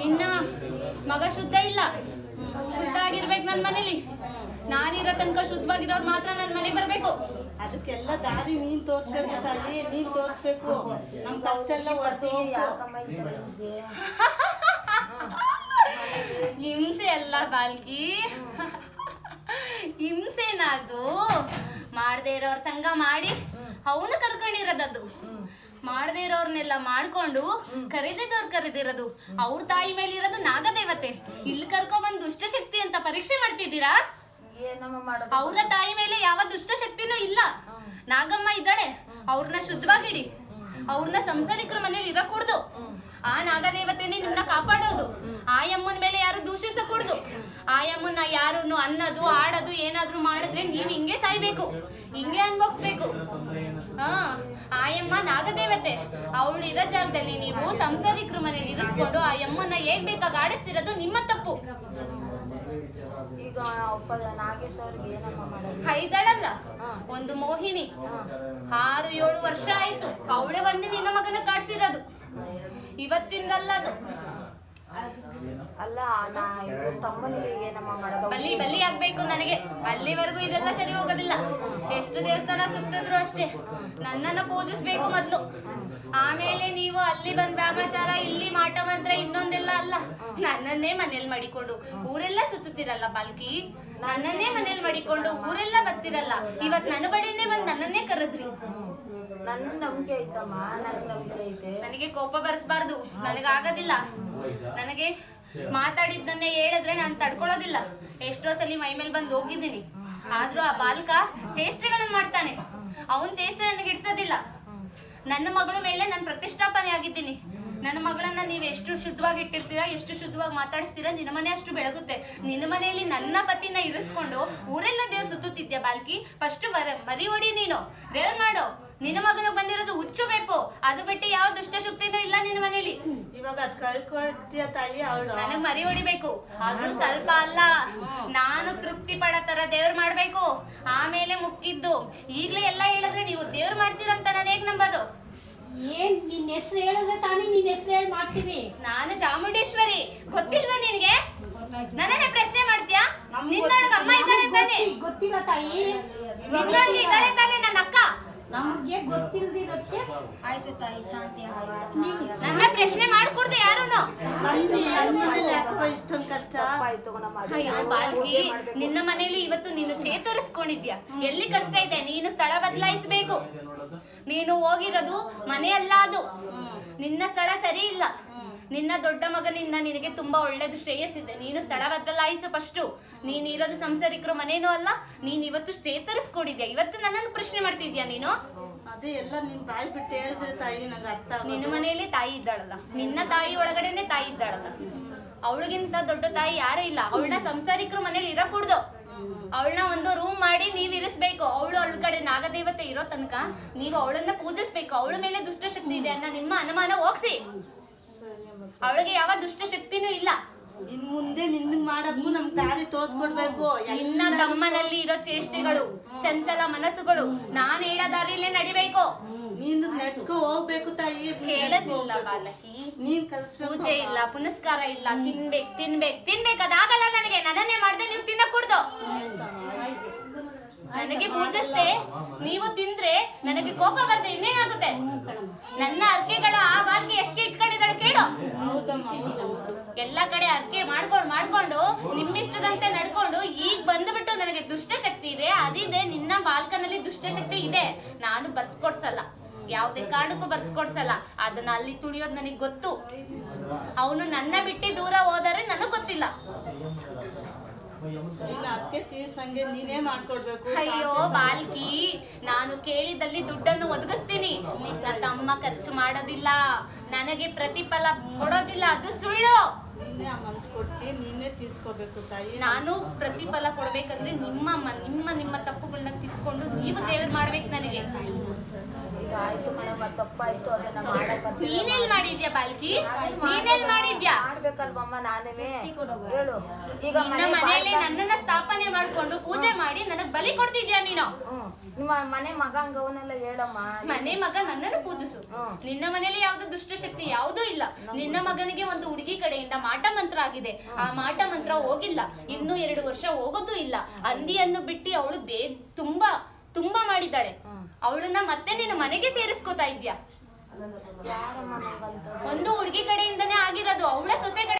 ನಿನ್ನ ಮಗ ಶುದ್ಧ ಇಲ್ಲ. ಶುದ್ಧ ಆಗಿರ್ಬೇಕು ನನ್ನ ಮನೇಲಿ. ನಾನಿರೋ ತನಕ ಶುದ್ಧವಾಗಿರೋರು ಮಾತ್ರ ನನ್ನ ಮನೆಗೆ ಬರಬೇಕು. ಅದಕ್ಕೆಲ್ಲ ದಾರಿ ನೀನ್ ತೋರ್ಸ್ಬೇಕು ತಾಯಿ ನೀನ್ ತೋರ್ಸ್ಬೇಕು. ನಮ್ ಕಷ್ಟ ಎಲ್ಲ ಹಿಂಸೆ ಅಲ್ಲ ಬಾಲ್ಕಿ. ಹಿಂಸೆನಾ ಅದು. ಮಾಡದೇ ಇರೋರ್ ಸಂಘ ಮಾಡಿ ಅವನು ಕರ್ಕೊಂಡಿರೋದದು ಮಾಡದೇ ಇರೋರ್ನೆಲ್ಲ ಮಾಡ್ಕೊಂಡು ಕರೆದಿದ್ದವ್ರು ಕರೆದಿರೋದು. ಅವ್ರ ತಾಯಿ ಮೇಲೆ ಇರೋದು ನಾಗದೇವತೆ. ಇಲ್ಲಿ ದುಷ್ಟ ದುಷ್ಟಶಕ್ತಿ ಅಂತ ಪರೀಕ್ಷೆ ಮಾಡ್ತಿದ್ದೀರಾ? ಏನಮ್ಮ ಮಾಡೋದು ಅವ್ರ ತಾಯಿ ಮೇಲೆ ಯಾವ ದುಷ್ಟಶಕ್ತಿನೂ ಇಲ್ಲ. ನಾಗಮ್ಮ ಇದ್ದಾಳೆ. ಅವ್ರನ್ನ ಶುದ್ಧವಾಗಿಡಿ. ಅವ್ರನ್ನ ಸಂಸಾರಿಕರ ಮನೇಲಿ ಇರಕೂಡ್ದು. ಆ ನಾಗದೇವತೆನೇ ನಿಮ್ಮನ್ನ ಕಾಪಾಡೋದು. ಆ ಯಮ್ಮನ ಮೇಲೆ ಯಾರು ದೂಷಿಸಕೂಡ್ದು ಆ ಯಾರನ್ನು ಯಾರು ಅನ್ನೋದು ಆಡೋದು ಏನಾದ್ರೂ ಮಾಡಿದ್ರೆ ನೀವು ಹಿಂಗೆ ಸಾಯ್ಬೇಕು ಹಿಂಗೆ ಅನ್ಭೋಗ್ಸ್ಬೇಕು ಹಾ ಆಯಮ್ಮ ನಾಗದೇವತೆ. ಅವಳು ಇರೋ ಜಾಗದಲ್ಲಿ ನೀವು ಸಂಸಾರಿಕರ ಮನೇಲಿ ಇರಿಸ್ಕೊಂಡು ಆ ಯಮ್ಮನ್ನ ಹೇಗ್ ಬೇಕಾಗ ಆಡಿಸ್ತಿರೋದು ನಿಮ್ಮ ತಪ್ಪು. ಈಗ ಒಬ್ಬ ನಾಗೇಶ್ ಅವ್ರಿಗೆ ಏನಮ್ಮ ಮಾಡೋದು? ಹೈದಳಲ್ಲ? ಒಂದು ಮೋಹಿನಿ. ಆರು ಏಳು ವರ್ಷ ಆಯ್ತು. ಅವಳೆ ಒಂದು ನಿನ್ನ ಮಗನ ಕಾಡ್ಸಿರೋದು. ಇವತ್ತಿಂದಲ್ಲ ಅದು. ಅಲ್ಲ ನಾ ತಮ್ಮನಿಗೆ ಏನಮ್ಮ ಮಾಡೋದು ಬಲಿ ಬಲಿ ಆಗ್ಬೇಕು ನನಗೆ. ಅಲ್ಲಿವರೆಗೂ ಇದೆಲ್ಲ ಸರಿ ಹೋಗೋದಿಲ್ಲ. ಎಷ್ಟು ದೇವಸ್ಥಾನ ಸುತ್ತಿದ್ರು ಅಷ್ಟೇ. ನನ್ನನ್ನ ಪೂಜಿಸ್ಬೇಕು ಮೊದ್ಲು. ಆಮೇಲೆ ನೀವು ಅಲ್ಲಿ ಬಂದ್ ವ್ಯಾಮಾಚಾರ ಇಲ್ಲಿ ಮಾಟ ಮಂತ್ರ ಇನ್ನೊಂದೆಲ್ಲ ಅಲ್ಲ. ನನ್ನನ್ನೇ ಮನೇಲಿ ಮಾಡಿಕೊಂಡು ಊರೆಲ್ಲ ಸುತ್ತುತ್ತಿರಲ್ಲ ಬಾಲ್ಕಿ ನನ್ನನ್ನೇ ಮನೇಲಿ ಮಾಡಿಕೊಂಡು ಊರೆಲ್ಲ ಬರ್ತಿರಲ್ಲ. ಇವತ್ ನನ್ನ ಬಡಿನೇ ಬಂದ್ ನನ್ನನ್ನೇ ಕರೆದ್ರಿ. ನನ್ನ ನಂಬಿಕೆ ಐತಮ್ಮ ನನ್ ನಂಬಿಕೆ ಐತೆ. ನನಗೆ ಕೋಪ ಬರ್ಸ್ಬಾರ್ದು. ನನಗಾಗೋದಿಲ್ಲ ನನಗೆ ಮಾತಾಡಿದ್ದನ್ನೇ ಹೇಳಿದ್ರೆ ನಾನು ತಡ್ಕೊಳ್ಳೋದಿಲ್ಲ. ಎಷ್ಟೋ ಸಲ ಮೈ ಮೇಲೆ ಬಂದು ಹೋಗಿದ್ದೀನಿ. ಆದ್ರೂ ಆ ಬಾಲಕ ಚೇಷ್ಟೆಗಳನ್ನ ಮಾಡ್ತಾನೆ. ಅವನ್ ಚೇಷ್ಟೆ ನನಗೆ ಇಡ್ಸೋದಿಲ್ಲ ನನ್ನ ಮಗಳ ಮೇಲೆ ನಾನು ಪ್ರತಿಷ್ಠಾಪನೆ ಆಗಿದ್ದೀನಿ. ನನ್ನ ಮಗಳನ್ನ ನೀವು ಎಷ್ಟು ಶುದ್ಧವಾಗಿ ಇಟ್ಟಿರ್ತೀರಾ, ಎಷ್ಟು ಶುದ್ಧವಾಗಿ ಮಾತಾಡಿಸ್ತೀರಾ, ನಿನ್ನ ಮನೆ ಅಷ್ಟು ಬೆಳಗುತ್ತೆ. ನಿನ್ನ ಮನೆಯಲ್ಲಿ ನನ್ನ ಪತಿನ ಇರಿಸ್ಕೊಂಡು ಊರೆಲ್ಲ ದೇವ್ರು ಸುತ್ತುತ್ತಿದ್ದೆ ಬಾಲ್ಕಿ? ಫಸ್ಟ್ ಬರ ಮರಿ ಹೊಡಿ ನೀನು. ದೇವ್ರ ಮಾಡು. ನಿನ್ನ ಮಗನಿಗೆ ಬಂದಿರೋದು ಹುಚ್ಚು ಬೇಕು. ಅದು ಬಿಟ್ಟು ಯಾವ ದುಷ್ಟಶಕ್ತಿನೂ ಇಲ್ಲ ನಿನ್ನ ಮನೇಲಿ. ಇವಾಗ ಅದ್ ಕಳ್ಕೊಳ್ತೀಯ ತಾಯಿ ಅವಳು? ನನಗ್ ಮರಿ ಹೊಡಿಬೇಕು. ಅದು ಸ್ವಲ್ಪ ಅಲ್ಲ. ನಾನು ತೃಪ್ತಿ ಪಡೋ ತರ ದೇವ್ರ ಮಾಡ್ಬೇಕು. ಆಮೇಲೆ ಮುಕ್ಕಿದ್ದು ಈಗ್ಲೇ ಎಲ್ಲ ಹೇಳಿದ್ರೆ ನೀವು ದೇವ್ರ ಮಾಡ್ತೀರಂತ ನಾನು ಹೇಗ್ ನಂಬೋದು? ಏನ್ ನಿನ್ ಹೆಸರು ಹೇಳಿದ್ರೆ ತಾನೇ ನಿನ್ ಹೆಸರು ಹೇಳಿ ಮಾಡ್ತೀನಿ. ನಾನು ಚಾಮುಂಡೇಶ್ವರಿ. ಗೊತ್ತಿಲ್ವಾ ನಿನಗೆ? ನನ್ನನ್ನೇ ಪ್ರಶ್ನೆ ಮಾಡ್ತೀಯಾ? ನಿನ್ನೊಳಗೆ ಅಮ್ಮ ಇದ್ದಾಳೆ ತಾನೆ. ಗೊತ್ತಿ- ಗೊತ್ತಿಲ್ಲ ತಾಯಿ. ನಿನ್ನೊಳಗೆ ಇದ್ದಾಳೆ ತಾನೆ ನನ್ನ ಅಕ್ಕ? ನಮಗೆ ಗೊತ್ತಿಲ್ದಿರೋಕ್ಕೆ ಆಯ್ತು ತಾಯಿ ಶಾಂತಿ ನನ್ನ ಪ್ರಶ್ನೆ ಮಾಡ್ಕೊಡ್ದೆ ಯಾರೂನು ಇಷ್ಟೊಂದು ಕಷ್ಟ? ಬಾಲ್ಕಿ ನಿನ್ನ ಮನೇಲಿ ಇವತ್ತು ನೀನು ಚೇತರಿಸ್ಕೊಂಡಿದ್ಯಾ? ಎಲ್ಲಿ ಕಷ್ಟ ಇದೆ? ನೀನು ಸ್ಥಳ ಬದಲಾಯಿಸಬೇಕು. ನೀನು ಹೋಗಿರೋದು ಮನೆಯಲ್ಲ ಅದು. ನಿನ್ನ ಸ್ಥಳ ಸರಿ ಇಲ್ಲ. ನಿನ್ನ ದೊಡ್ಡ ಮಗನಿಂದ ನಿನಗೆ ತುಂಬಾ ಒಳ್ಳೇದು ಶ್ರೇಯಸ್ಸಿದೆ. ನೀನು ಸ್ಥಳ ಬದಲಾಯಿಸು ಫಸ್ಟು ನೀನು ಇರೋದು ಸಂಸಾರಿಕರು ಮನೇನೂ ಅಲ್ಲ ನೀನು ಇವತ್ತು ಸ್ಟೇ ತರಿಸ್ಕೊಂಡಿದ್ಯಾ ಇವತ್ತು ನನ್ನನ್ನು ಪ್ರಶ್ನೆ ಮಾಡ್ತಿದ್ಯಾ ನೀನು? ಅದೇ ಎಲ್ಲ ನಿನ್ ಬಾಯಿ ಬಿಟ್ಟು ಹೇಳಿದ್ರೆ ತಾಯಿ ನಂಗೆ ಅರ್ಥ ಆಗೋದು. ನಿನ್ನ ಮನೆಯಲ್ಲಿ ತಾಯಿ ಇದ್ದಾಳಲ್ಲ. ನಿನ್ನ ತಾಯಿ ಒಳಗಡೆನೆ ತಾಯಿ ಇದ್ದಾಳಲ್ಲ. ಅವಳಿಗಿಂತ ದೊಡ್ಡ ತಾಯಿ ಯಾರು ಇಲ್ಲ. ಅವಳನ್ನ ಸಂಸಾರಿಕರು ಮನೇಲಿ ಇರಕೂಡ್ದು. ಅವಳನ್ನ ಒಂದು ರೂಮ್ ಮಾಡಿ ನೀವ್ ಇರಿಸ್ಬೇಕು. ಅವಳು ಅವಳ ಕಡೆ ನಾಗದೇವತೆ ಇರೋ ತನಕ ನೀವು ಅವಳನ್ನ ಪೂಜಿಸ್ಬೇಕು. ಅವಳ ಮೇಲೆ ದುಷ್ಟಶಕ್ತಿ ಇದೆ ಅನ್ನ ನಿಮ್ಮ ಅನುಮಾನ ಹೋಗ್ಸಿ. ಅವಳಿಗೆ ಯಾವ ದುಷ್ಟ ಶಕ್ತಿನೂ ಇಲ್ಲ. ಇನ್ ಮುಂದೆ ನಿನ್ನ ಮಾಡಕ್ಕೂ ನಮ್ ದಾರಿ ತೋರ್ಸ್ಕೊಡ್ಬೇಕು. ನಿನ್ನ ತಮ್ಮನಲ್ಲಿ ಇರೋ ಚೇಷ್ಟೆಗಳು ಚಂಚಲ ಮನಸ್ಸುಗಳು ನಾನ್ ಹೇಳೋ ದಾರಿಲೇ ನಡಿಬೇಕು. ನೀನು ನಡ್ಸ್ಕೊ ಹೋಗ್ಬೇಕು ತಾಯಿ. ಕೇಳದಿಲ್ಲ ಬಾಲಕಿ. ನೀನ್ ಕಲ್ಸ್ಬೇಕು ಪೂಜೆ ಇಲ್ಲ ಪುನಸ್ಕಾರ ಇಲ್ಲ. ತಿನ್ಬೇಕು ತಿನ್ಬೇಕು ತಿನ್ಬೇಕು. ಅದಾಗಲ್ಲ ನನಗೆ. ನನ್ನನ್ನೇ ಮಾಡ್ದೆ ನೀವು ತಿನ್ನಕೂಡ್ದು. ನನಗೆ ಪೂಜಿಸ್ದೆ ನೀವು ತಿಂದ್ರೆ ನನಗೆ ಕೋಪ ಬರ್ದೆ ಇನ್ನೇನಾಗುತ್ತೆ? ನನ್ನ ಅರ್ಕೆಗಳು ಎಲ್ಲ ಕಡೆ ಅರ್ಕೆ ಮಾಡ್ಕೊಂಡು ಮಾಡ್ಕೊಂಡು ನಿಮ್ಮಿಷ್ಟದಂತೆ ನಡ್ಕೊಂಡು ಈಗ ಬಂದ್ಬಿಟ್ಟು ನನಗೆ ದುಷ್ಟಶಕ್ತಿ ಇದೆ. ಅದಿದೆ ನಿನ್ನ ಬಾಲ್ಕನಲ್ಲಿ ದುಷ್ಟಶಕ್ತಿ ಇದೆ. ನಾನು ಬರ್ಸ್ಕೊಡ್ಸಲ್ಲ. ಯಾವುದೇ ಕಾರಣಕ್ಕೂ ಬರ್ಸ್ಕೊಡ್ಸಲ್ಲ. ಅದನ್ನ ಅಲ್ಲಿ ತುಳಿಯೋದು ನನಗೆ ಗೊತ್ತು. ಅವನು ನನ್ನ ಬಿಟ್ಟು ದೂರ ಹೋದರೆ ನನಗೆ ಗೊತ್ತಿಲ್ಲ. ಅಯ್ಯೋ ಬಾಲ್ಕಿ ನಾನು ಕೇಳಿದಲ್ಲಿ ದುಡ್ಡನ್ನು ಒದಗಿಸ್ತೀನಿ. ನಿನ್ನ ತಮ್ಮ ಖರ್ಚು ಮಾಡೋದಿಲ್ಲ. ನನಗೆ ಪ್ರತಿಫಲ ಕೊಡೋದಿಲ್ಲ. ಅದು ಸುಳ್ಳು. ನೀನೇ ಆ ನೀನೇ ತೀರ್ಸ್ಕೋಬೇಕು ತಾಯಿ. ನಾನು ಪ್ರತಿಫಲ ಕೊಡ್ಬೇಕಂದ್ರೆ ನಿಮ್ಮ ಮ- ನಿಮ್ಮ ನಿಮ್ಮ ತಪ್ಪುಗಳನ್ನ ತಿದ್ಕೊಂಡು ನೀವು ದೇವ್ರು ಮಾಡ್ಬೇಕು ನನಗೆ. ಆಯ್ತು ಮೇಡಮ್ ತಪ್ಪಾಯ್ತು. ಅದನ್ನ. ನೀನೆಲ್ ಮಾಡಿದ್ಯಾ ಬಾಲ್ಕಿ? ನೀನೆಲ್ ಮಾಡಿದ್ಯಾ? ಮಾಡ್ಬೇಕಲ್ವಮ್ಮ ನಾನೇ ಹೇಳು. ಈಗ ನಿನ್ನ ಮನೆಯಲ್ಲಿ ನನ್ನನ್ನ ಸ್ಥಾಪನೆ ಮಾಡ್ಕೊಂಡು ಪೂಜೆ ಮಾಡಿ ನನಗ್ ಬಲಿ ಕೊಡ್ತಿದ್ಯಾ ನೀನು? ನಿಮ್ಮ ಮನೆ ಮಗ ಅಂಗವನ್ನೆಲ್ಲ ಹೇಳಮ್ಮ. ಮನೆ ಮಗ ನನ್ನನ್ನು ಪೂಜಿಸು. ನಿನ್ನ ಮನೆಯಲ್ಲಿ ಯಾವ್ದು ದುಷ್ಟಶಕ್ತಿ ಯಾವ್ದು ಇಲ್ಲ. ನಿನ್ನ ಮಗನಿಗೆ ಒಂದು ಹುಡುಗಿ ಕಡೆಯಿಂದ ಮಾಟ ಮಂತ್ರ ಆಗಿದೆ. ಆ ಮಾಟ ಮಂತ್ರ ಹೋಗಿಲ್ಲ. ಇನ್ನು ಎರಡು ವರ್ಷ ಹೋಗೋದು ಇಲ್ಲ. ಅಂದಿಯನ್ನು ಬಿಟ್ಟು ಅವಳು ಬೇ ತುಂಬಾ ತುಂಬಾ ಮಾಡಿದ್ದಾಳೆ. ಅವಳನ್ನ ಮತ್ತೆ ನಿನ್ನ ಮನೆಗೆ ಸೇರಿಸ್ಕೋತಾ ಇದ್ಯಾ? ಒಂದು ಹುಡುಗಿ ಕಡೆಯಿಂದನೇ ಆಗಿರೋದು. ಅವಳ ಸೊಸೆ ಕಡೆ